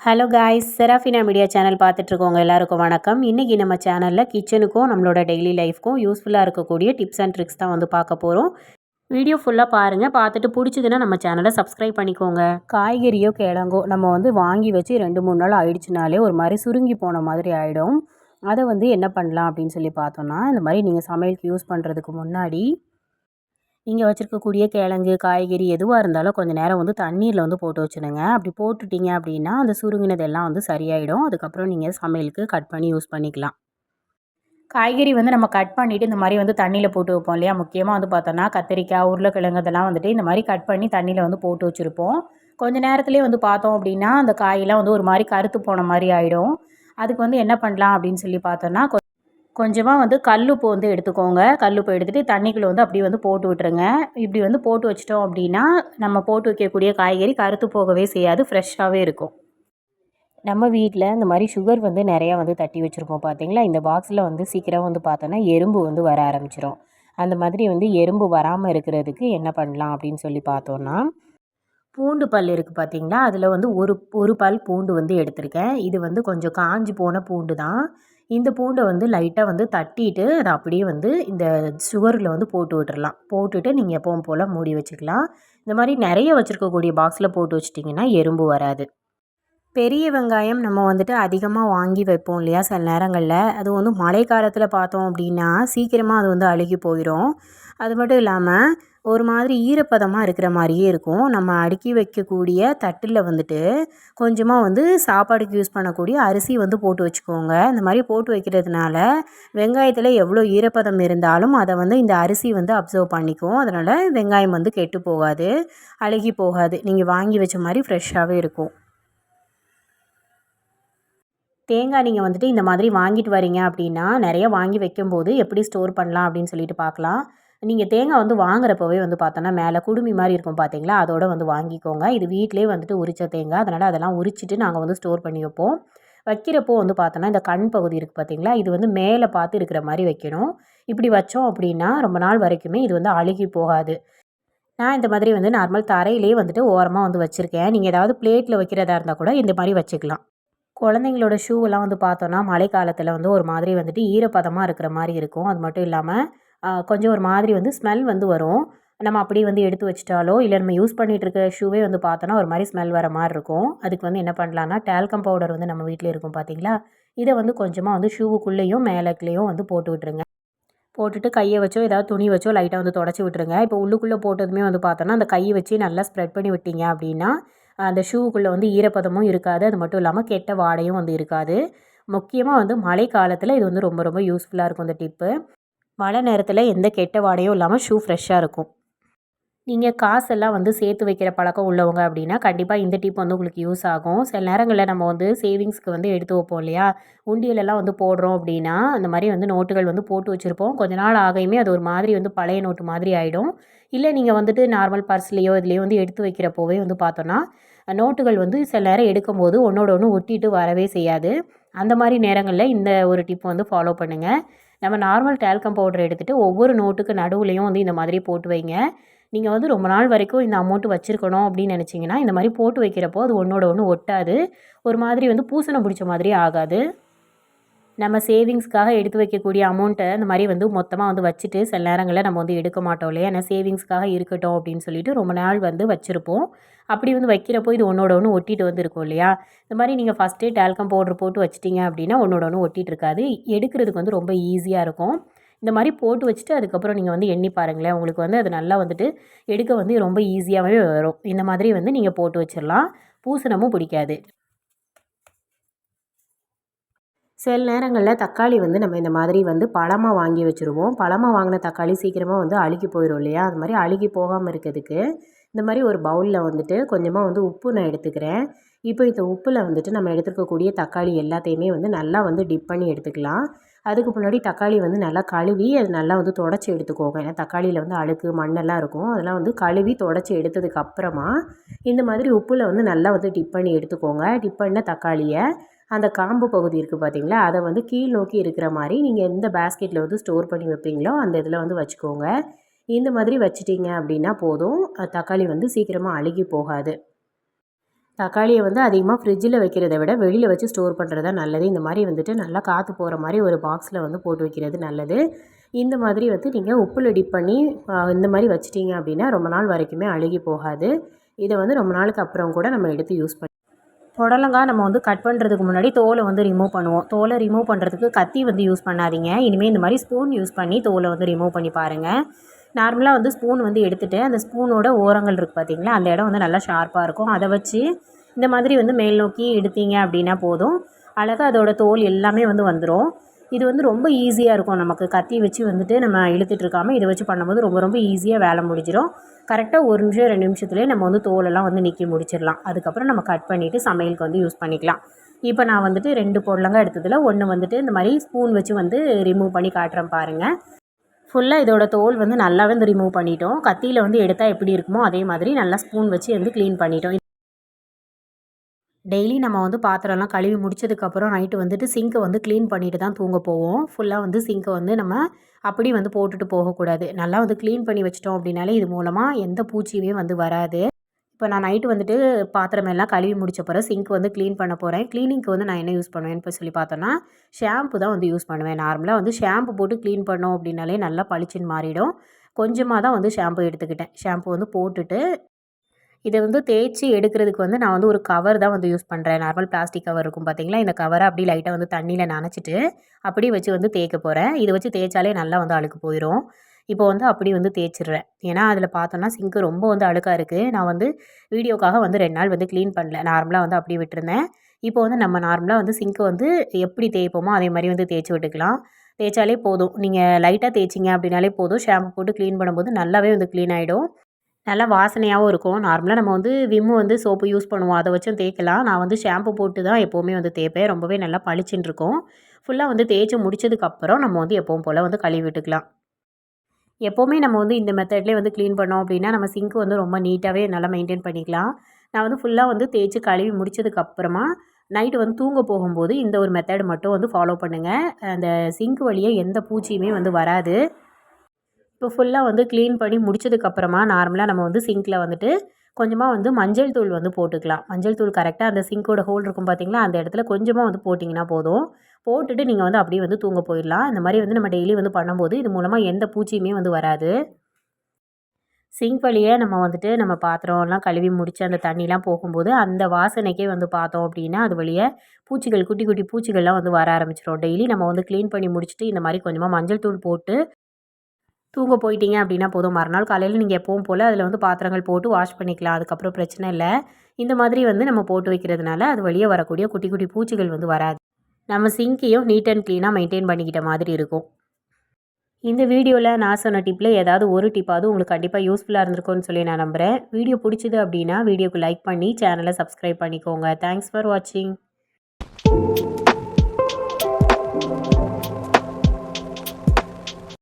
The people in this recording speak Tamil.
Hello guys Serafina media channel பார்த்துட்ருக்கோங்க எல்லாருக்கும் வணக்கம். இன்றைக்கி நம்ம சேனலில் கிச்சனுக்கும் நம்மளோட டெய்லி லைஃப்க்கும் யூஸ்ஃபுல்லாக இருக்கக்கூடிய டிப்ஸ் அண்ட் ட்ரிக்ஸ் தான் வந்து பார்க்க போகிறோம் வீடியோ ஃபுல்லாக பாருங்கள் பார்த்துட்டு பிடிச்சதுன்னா நம்ம சேனலை சப்ஸ்கிரைப் பண்ணிக்கோங்க. காய்கறியோ கிழங்கோ நம்ம வந்து வாங்கி வச்சு ரெண்டு மூணு நாள் ஆயிடுச்சுனாலே ஒரு மாதிரி சுருங்கி போன மாதிரி ஆகிடும் அதை வந்து என்ன பண்ணலாம் அப்படின்னு சொல்லி பார்த்தோன்னா இந்த மாதிரி நீங்கள் சமையலுக்கு யூஸ் பண்ணுறதுக்கு முன்னாடி நீங்கள் வச்சுருக்கக்கூடிய கிழங்கு காய்கறி எதுவாக இருந்தாலும் கொஞ்சம் நேரம் வந்து தண்ணீரில் வந்து போட்டு வச்சுடுங்க. அப்படி போட்டுட்டிங்க அப்படின்னா அந்த சுருங்கினதெல்லாம் வந்து சரியாயிடும். அதுக்கப்புறம் நீங்கள் சமையலுக்கு கட் பண்ணி யூஸ் பண்ணிக்கலாம். காய்கறி வந்து நம்ம கட் பண்ணிவிட்டு இந்த மாதிரி வந்து தண்ணியில் போட்டு வைப்போம் இல்லையா? முக்கியமாக வந்து பார்த்தோன்னா கத்திரிக்காய் உருளைக்கிழங்கு இதெல்லாம் வந்துட்டு இந்த மாதிரி கட் பண்ணி தண்ணியில் வந்து போட்டு வச்சுருப்போம். கொஞ்ச நேரத்துலேயே வந்து பார்த்தோம் அப்படின்னா அந்த காயெல்லாம் வந்து ஒரு மாதிரி கருத்து போன மாதிரி ஆகிடும் அதுக்கு வந்து என்ன பண்ணலாம் அப்படின்னு சொல்லி பார்த்தோன்னா கொஞ்சமாக வந்து கல்லுப்பு வந்து எடுத்துக்கோங்க. கல்லுப்பு எடுத்துகிட்டு தண்ணிக்குள்ளே வந்து அப்படியே வந்து போட்டு விட்டுருங்க. இப்படி வந்து போட்டு வச்சிட்டோம் அப்படின்னா நம்ம போட்டு வைக்கக்கூடிய காய்கறி கருத்து போகவே செய்யாது ஃப்ரெஷ்ஷாகவே இருக்கும். நம்ம வீட்டில் இந்த மாதிரி சுகர் வந்து நிறையா வந்து தட்டி வச்சுருப்போம் பார்த்தீங்களா இந்த பாக்ஸில் வந்து சீக்கிரம் வந்து பார்த்தோன்னா எறும்பு வந்து வர ஆரம்பிச்சிடும் அந்த மாதிரி வந்து எறும்பு வராமல் இருக்கிறதுக்கு என்ன பண்ணலாம் அப்படின்னு சொல்லி பார்த்தோன்னா பூண்டு பல் இருக்குது பார்த்தீங்களா அதில் வந்து ஒரு ஒரு பல் பூண்டு வந்து எடுத்திருக்கேன். இது வந்து கொஞ்சம் காஞ்சி போன பூண்டு தான் இந்த பூண்டை வந்து லைட்டாக வந்து தட்டிட்டு அதை அப்படியே வந்து இந்த சுகரில் வந்து போட்டு விட்டுறலாம். போட்டுட்டு நீங்கள் எப்பவும் போல் மூடி வச்சுக்கலாம். இந்த மாதிரி நிறைய வச்சுருக்கக்கூடிய பாக்ஸில் போட்டு வச்சிட்டிங்கன்னா எறும்பு வராது. பெரிய வெங்காயம் நம்ம வந்துட்டு அதிகமாக வாங்கி வைப்போம் இல்லையா? சில நேரங்களில். அது வந்து மழை காலத்தில் பார்த்தோம் அப்படின்னா சீக்கிரமாக அது வந்து அழுகி போயிடும் அது மட்டும் இல்லாமல் ஒரு மாதிரி ஈரப்பதமாக இருக்கிற மாதிரியே இருக்கும். நம்ம அடுக்கி வைக்கக்கூடிய தட்டில் வந்துட்டு கொஞ்சமாக வந்து சாப்பாடுக்கு யூஸ் பண்ணக்கூடிய அரிசி வந்து போட்டு வச்சுக்கோங்க. இந்த மாதிரி போட்டு வைக்கிறதுனால வெங்காயத்தில் எவ்வளோ ஈரப்பதம் இருந்தாலும் அதை வந்து இந்த அரிசி வந்து அப்சர்வ் பண்ணிக்கும். அதனால் வெங்காயம் வந்து கெட்டு போகாது அழுகி போகாது. நீங்கள் வாங்கி வச்ச மாதிரி ஃப்ரெஷ்ஷாகவே இருக்கும். தேங்காய் நீங்கள் வந்துட்டு இந்த மாதிரி வாங்கிட்டு வரீங்க அப்படின்னா நிறைய வாங்கி வைக்கும்போது எப்படி ஸ்டோர் பண்ணலாம் அப்படின்னு சொல்லிட்டு பார்க்கலாம். நீங்கள் தேங்காய் வந்து வாங்குறப்பவே வந்து பார்த்தோன்னா மேலே குடுமி மாதிரி இருக்கும் பார்த்தீங்களா அதோட வந்து வாங்கிக்கோங்க. இது வீட்டிலே வந்துட்டு உரித்த தேங்காய். அதனால் அதெல்லாம் உரிச்சிட்டு நாங்கள் வந்து ஸ்டோர் பண்ணி வைப்போம். வைக்கிறப்போ வந்து பார்த்தோன்னா இந்த கண் பகுதி இருக்குது பார்த்தீங்களா இது வந்து மேலே பார்த்து இருக்கிற மாதிரி வைக்கணும். இப்படி வச்சோம் அப்படின்னா ரொம்ப நாள் வரைக்குமே இது வந்து அழுகி போகாது. நான் இந்த மாதிரி வந்து நார்மல் தரையிலே வந்துட்டு ஓரமாக வந்து வச்சுருக்கேன். நீங்கள் ஏதாவது பிளேட்டில் வைக்கிறதா இருந்தால் கூட இந்த மாதிரி வச்சுக்கலாம். குழந்தைங்களோட ஷூவெல்லாம் வந்து பார்த்தோன்னா மழை காலத்தில் வந்து ஒரு மாதிரி வந்துட்டு ஈரப்பதமாக இருக்கிற மாதிரி இருக்கும். அது மட்டும் இல்லாமல் கொஞ்சம் ஒரு மாதிரி வந்து ஸ்மெல் வந்து வரும். நம்ம அப்படியே வந்து எடுத்து வச்சிட்டாலோ இல்லை நம்ம யூஸ் பண்ணிகிட்டு இருக்க ஷூவே வந்து பார்த்தோன்னா ஒரு மாதிரி ஸ்மெல் வர மாதிரி இருக்கும். அதுக்கு வந்து என்ன பண்ணலான்னா டேல்கம் பவுடர் வந்து நம்ம வீட்டில் இருக்கும் பார்த்தீங்களா? இதை வந்து கொஞ்சமாக வந்து ஷூவுக்குள்ளேயும் மேலக்குள்ளேயும் வந்து போட்டு விட்டுருங்க. போட்டுட்டு கையை வச்சோ ஏதாவது துணி வச்சோ லைட்டாக வந்து தொடச்சி விட்டுருங்க. இப்போ உள்ளுக்குள்ளே போட்டதுமே வந்து பார்த்தோன்னா அந்த கையை வச்சு நல்லா ஸ்ப்ரெட் பண்ணி விட்டீங்க அப்படின்னா அந்த ஷூவுக்குள்ளே வந்து ஈரப்பதமும் இருக்காது. அது மட்டும் இல்லாமல் கெட்ட வாடையும் வந்து இருக்காது. முக்கியமாக வந்து மழை காலத்தில் இது வந்து ரொம்ப ரொம்ப யூஸ்ஃபுல்லாக இருக்கும் இந்த டிப்பு மழை நேரத்தில் எந்த கெட்ட வாடையும் இல்லாமல் ஷூ ஃப்ரெஷ்ஷாக இருக்கும். நீங்கள் காசெல்லாம் வந்து சேர்த்து வைக்கிற பழக்கம் உள்ளவங்க அப்படின்னா கண்டிப்பாக இந்த டிப் வந்து உங்களுக்கு யூஸ் ஆகும். சில நேரங்களில் நம்ம வந்து சேவிங்ஸ்க்கு வந்து எடுத்து வைப்போம் இல்லையா? உண்டியலெல்லாம் வந்து போடுறோம் அப்படின்னா அந்த மாதிரி வந்து நோட்டுகள் வந்து போட்டு வச்சுருப்போம். கொஞ்ச நாள் ஆகையுமே அது ஒரு மாதிரி வந்து பழைய நோட்டு மாதிரி ஆகிடும் இல்லை நீங்கள் வந்துட்டு நார்மல் பர்ஸ்லேயோ இதுலேயோ வந்து எடுத்து வைக்கிறப்போவே வந்து பார்த்தோன்னா நோட்டுகள் வந்து சில நேரம் எடுக்கும்போது ஒன்றோட ஒன்று ஒட்டிட்டு வரவே செய்யாது. அந்த மாதிரி நேரங்களில் இந்த ஒரு டிப் வந்து ஃபாலோ பண்ணுங்கள் நம்ம நார்மல் டேல்கம் பவுடர் எடுத்துகிட்டு ஒவ்வொரு நோட்டுக்கு நடுவுலையும் வந்து இந்த மாதிரி போட்டு வைங்க. நீங்கள் வந்து ரொம்ப நாள் வரைக்கும் இந்த அமௌண்ட்டு வச்சுருக்கணும் அப்படின்னு நினச்சிங்கன்னா இந்த மாதிரி போட்டு வைக்கிறப்போ அது ஒன்றோட ஒன்று ஒட்டாது. ஒரு மாதிரி வந்து பூசணம் பிடிச்ச மாதிரி ஆகாது. நம்ம சேவிங்ஸ்க்காக எடுத்து வைக்கக்கூடிய அமௌண்ட்டை இந்த மாதிரி வந்து மொத்தமாக வந்து வச்சுட்டு சில நேரங்களில் நம்ம வந்து எடுக்க மாட்டோம் இல்லையா? ஏன்னா சேவிங்ஸ்க்காக இருக்கட்டும் அப்படின்னு சொல்லிட்டு ரொம்ப நாள் வந்து வச்சுருப்போம். அப்படி வந்து வைக்கிறப்போ இது ஒன்றோட ஒன்று ஒட்டிட்டு வந்து இருக்கும் இல்லையா? இந்த மாதிரி நீங்கள் ஃபஸ்ட்டே டேல்கம் பவுடர் போட்டு வச்சிட்டிங்க அப்படின்னா ஒன்றோட ஒன்று ஒட்டிகிட்டு இருக்காது. எடுக்கிறதுக்கு வந்து ரொம்ப ஈஸியாக இருக்கும். இந்த மாதிரி போட்டு வச்சுட்டு அதுக்கப்புறம் நீங்கள் வந்து எண்ணி பாருங்களேன். உங்களுக்கு வந்து அது நல்லா வந்துட்டு எடுக்க வந்து ரொம்ப ஈஸியாகவே வரும். இந்த மாதிரி வந்து நீங்கள் போட்டு வச்சிடலாம் பூசணமும் பிடிக்காது. சில நேரங்களில் தக்காளி வந்து நம்ம இந்த மாதிரி வந்து பழமாக வாங்கி வச்சுருவோம். பழமாக வாங்கின தக்காளி சீக்கிரமாக வந்து அழுகி போயிடும் இல்லையா? அது மாதிரி அழுகி போகாமல் இருக்கிறதுக்கு இந்த மாதிரி ஒரு பவுலில் வந்துட்டு கொஞ்சமாக வந்து உப்பு நான் எடுத்துக்கிறேன். இப்போ இந்த உப்பில் வந்துட்டு நம்ம எடுத்துருக்கக்கூடிய தக்காளி எல்லாத்தையுமே வந்து நல்லா வந்து டிப் பண்ணி எடுத்துக்கலாம். அதுக்கு முன்னாடி தக்காளி வந்து நல்லா கழுவி அது நல்லா வந்து தொடச்சி எடுத்துக்கோங்க. ஏன்னா தக்காளியில் வந்து அழுக்கு மண்ணெல்லாம் இருக்கும். அதெல்லாம் வந்து கழுவி தொடச்சி எடுத்ததுக்கு அப்புறமா இந்த மாதிரி உப்பில் வந்து நல்லா வந்து டிப் பண்ணி எடுத்துக்கோங்க. டிப் பண்ண தக்காளியை அந்த காம்பு பகுதி இருக்குது பார்த்தீங்களா அதை வந்து கீழ் நோக்கி இருக்கிற மாதிரி நீங்கள் எந்த பேஸ்கெட்டில் வந்து ஸ்டோர் பண்ணி வைப்பீங்களோ அந்த இதில் வந்து வச்சுக்கோங்க. இந்த மாதிரி வச்சிட்டிங்க அப்படின்னா போதும். தக்காளி வந்து சீக்கிரமாக அழுகி போகாது. தக்காளியை வந்து அதிகமாக ஃப்ரிட்ஜில் வைக்கிறத விட வெளியில் வச்சு ஸ்டோர் பண்ணுறது தான் நல்லது. இந்த மாதிரி வந்துட்டு நல்லா காற்று போகிற மாதிரி ஒரு பாக்ஸில் வந்து போட்டு வைக்கிறது நல்லது. இந்த மாதிரி வந்து நீங்கள் உப்பில் டிப் பண்ணி இந்த மாதிரி வச்சிட்டிங்க அப்படின்னா ரொம்ப நாள் வரைக்குமே அழுகி போகாது. இதை வந்து ரொம்ப நாளுக்கு அப்புறம் கூட நம்ம எடுத்து யூஸ் பண்ணி புடலங்காய் நம்ம வந்து கட் பண்ணுறதுக்கு முன்னாடி தோலை வந்து ரிமூவ் பண்ணுவோம். தோலை ரிமூவ் பண்ணுறதுக்கு கத்தி வந்து யூஸ் பண்ணாதீங்க. இனிமேல் இந்த மாதிரி ஸ்பூன் யூஸ் பண்ணி தோலை வந்து ரிமூவ் பண்ணி பாருங்கள் நார்மலாக வந்து ஸ்பூன் வந்து எடுத்துகிட்டு அந்த ஸ்பூனோட ஓரங்கள் இருக்குது பார்த்தீங்களா அந்த இடம் வந்து நல்லா ஷார்ப்பாக இருக்கும். அதை வச்சு இந்த மாதிரி வந்து மேல் நோக்கி எடுத்தீங்க அப்படின்னா போதும். அழகாக அதோட தோல் எல்லாமே வந்து வந்துடும் இது வந்து ரொம்ப ஈஸியாக இருக்கும். நமக்கு கத்தி வச்சு வந்துட்டு நம்ம இழுத்துட்டு இருக்காமல் இதை வச்சு பண்ணும்போது ரொம்ப ரொம்ப ஈஸியாக வேலை முடிஞ்சிடும். கரெக்டாக ஒரு நிமிஷம் ரெண்டு நிமிஷத்துலேயே நம்ம வந்து தோலெல்லாம் வந்து நீக்கி முடிச்சிடலாம். அதுக்கப்புறம் நம்ம கட் பண்ணிவிட்டு சமையலுக்கு வந்து யூஸ் பண்ணிக்கலாம். இப்போ நான் வந்துட்டு ரெண்டு பொடலங்காய் எடுத்ததில் ஒன்று வந்துட்டு இந்த மாதிரி ஸ்பூன் வச்சு வந்து ரிமூவ் பண்ணி காட்டுறேன் பாருங்கள் ஃபுல்லாக இதோட தோல் வந்து நல்லாவே வந்து ரிமூவ் பண்ணிட்டோம். கத்தியில் வந்து எடுத்தால் எப்படி இருக்குமோ அதே மாதிரி நல்லா ஸ்பூன் வச்சு வந்து க்ளீன் பண்ணிட்டோம். டெய்லி நம்ம வந்து பாத்திரம்லாம் கழுவி முடிச்சதுக்கப்புறம் நைட்டு வந்துட்டு சிங்கை வந்து க்ளீன் பண்ணிட்டு தான் தூங்க போவோம். ஃபுல்லாக வந்து சிங்கை வந்து நம்ம அப்படி வந்து போட்டுட்டு போகக்கூடாது. நல்லா வந்து க்ளீன் பண்ணி வச்சிட்டோம் அப்படின்னாலே இது மூலமாக எந்த பூச்சியுமே வந்து வராது. இப்போ நான் நைட்டு வந்துட்டு பாத்திரம் எல்லாம் கழுவி முடிச்ச பிறகு சிங்க் வந்து க்ளீன் பண்ண போகிறேன் க்ளீனிங்க்கு வந்து நான் என்ன யூஸ் பண்ணுவேன்னு இப்போ சொல்லி பார்த்தோன்னா ஷாம்பு தான் வந்து யூஸ் பண்ணுவேன். நார்மலாக வந்து ஷாம்பு போட்டு க்ளீன் பண்ணோம் அப்படின்னாலே நல்லா பளிச்சுன்னு மாறிடும். கொஞ்சமாக தான் வந்து ஷாம்பு எடுத்துக்கிட்டேன். ஷாம்பு வந்து போட்டுட்டு இதை வந்து தேய்ச்சி எடுக்கிறதுக்கு வந்து நான் வந்து ஒரு கவர் தான் வந்து யூஸ் பண்ணுறேன் நார்மல் பிளாஸ்டிக் கவர் இருக்கும் பார்த்தீங்களா இந்த கவரை அப்படியே லைட்டாக வந்து தண்ணியில் நனைச்சிட்டு அப்படியே வச்சு வந்து தேய்க்க போகிறேன் இதை வச்சு தேய்ச்சாலே நல்லா வந்து அழுக்கு போயிடும் இப்போ வந்து அப்படி வந்து தேய்ச்சிடுறேன். ஏன்னா அதில் பார்த்தோன்னா சிங்க்கு ரொம்ப வந்து அழுக்காக இருக்குது நான் வந்து வீடியோக்காக வந்து ரெண்டு நாள் வந்து க்ளீன் பண்ணல. நார்மலாக வந்து அப்படி விட்டுருந்தேன். இப்போ வந்து நம்ம நார்மலாக வந்து சிங்க்கை வந்து எப்படி தேய்ப்போமோ அதே மாதிரி வந்து தேய்ச்சி விட்டுக்கலாம். தேய்ச்சாலே போதும். நீங்கள் லைட்டாக தேய்ச்சிங்க அப்படின்னாலே போதும். ஷாம்பு போட்டு க்ளீன் பண்ணும்போது நல்லாவே வந்து க்ளீன் ஆகிடும் நல்லா வாசனையாகவும் இருக்கும். நார்மலாக நம்ம வந்து விம்மு வந்து சோப்பு யூஸ் பண்ணுவோம். அதை வச்சும் தேய்க்கலாம். நான் வந்து ஷாம்பு போட்டு தான் எப்போவுமே வந்து தேய்ப்பேன். ரொம்பவே நல்லா பளிச்சுன்னு இருக்கும். ஃபுல்லாக வந்து தேய்ச்சி முடிச்சதுக்கப்புறம் நம்ம வந்து எப்போவும் போல் வந்து கழுவி விட்டுக்கலாம். எப்போவுமே நம்ம வந்து இந்த மெத்தட்லேயே வந்து க்ளீன் பண்ணோம் அப்படின்னா நம்ம சிங்க் வந்து ரொம்ப நீட்டாகவே நல்லா மெயின்டைன் பண்ணிக்கலாம். நான் வந்து ஃபுல்லாக வந்து தேய்ச்சி கழுவி முடிச்சதுக்கப்புறமா நைட்டு வந்து தூங்க போகும்போது இந்த ஒரு மெத்தட் மட்டும் வந்து ஃபாலோ பண்ணுங்கள் அந்த சிங்க் வழியாக எந்த பூச்சியுமே வந்து வராது. இப்போ ஃபுல்லாக வந்து க்ளீன் பண்ணி முடிச்சதுக்கப்புறமா நார்மலாக நம்ம வந்து சிங்க்கில் வந்துட்டு கொஞ்சமாக வந்து மஞ்சள் தூள் வந்து போட்டுக்கலாம். மஞ்சள் தூள் கரெக்டாக அந்த சிங்கோட ஹோல் இருக்கும் பார்த்தீங்களா அந்த இடத்துல கொஞ்சமாக வந்து போட்டிங்கன்னா போதும். போட்டுட்டு நீங்கள் வந்து அப்படியே வந்து தூங்க போயிடலாம். இந்த மாதிரி வந்து நம்ம டெய்லி வந்து பண்ணும்போது இது மூலமாக எந்த பூச்சியுமே வந்து வராது. சிங்க் வழியே நம்ம வந்துட்டு நம்ம பாத்திரம்லாம் கழுவி முடிச்சு அந்த தண்ணிலாம் போகும்போது அந்த வாசனைக்கே வந்து பார்த்தோம் அப்படின்னா அது வழியே பூச்சிகள் குட்டி குட்டி பூச்சிகள்லாம் வந்து வர ஆரம்பிச்சிடும். டெய்லி நம்ம வந்து க்ளீன் பண்ணி முடிச்சுட்டு இந்த மாதிரி கொஞ்சமாக மஞ்சள் தூள் போட்டு தூங்க போயிட்டீங்க அப்படின்னா போதும். மறுநாள் காலையில் நீங்கள் எப்பவும் போல் அதில் வந்து பாத்திரங்கள் போட்டு வாஷ் பண்ணிக்கலாம். அதுக்கப்புறம் பிரச்சனை இல்லை. இந்த மாதிரி வந்து நம்ம போட்டு வைக்கிறதுனால அது வழியே வரக்கூடிய குட்டி குட்டி பூச்சிகள் வந்து வராது. நம்ம சிங்கையும் நீட் அண்ட் க்ளீனாக மெயின்டைன் பண்ணிக்கிட்ட மாதிரி இருக்கும். இந்த வீடியோவில் நான் சொன்ன டிப்பில் ஏதாவது ஒரு டிப்பாவது உங்களுக்கு கண்டிப்பாக யூஸ்ஃபுல்லாக இருந்திருக்கும்னு சொல்லி நான் நம்புகிறேன் வீடியோ பிடிச்சது அப்படின்னா வீடியோக்கு லைக் பண்ணி சேனலை சப்ஸ்கிரைப் பண்ணிக்கோங்க. தேங்க்ஸ் ஃபார் வாட்சிங்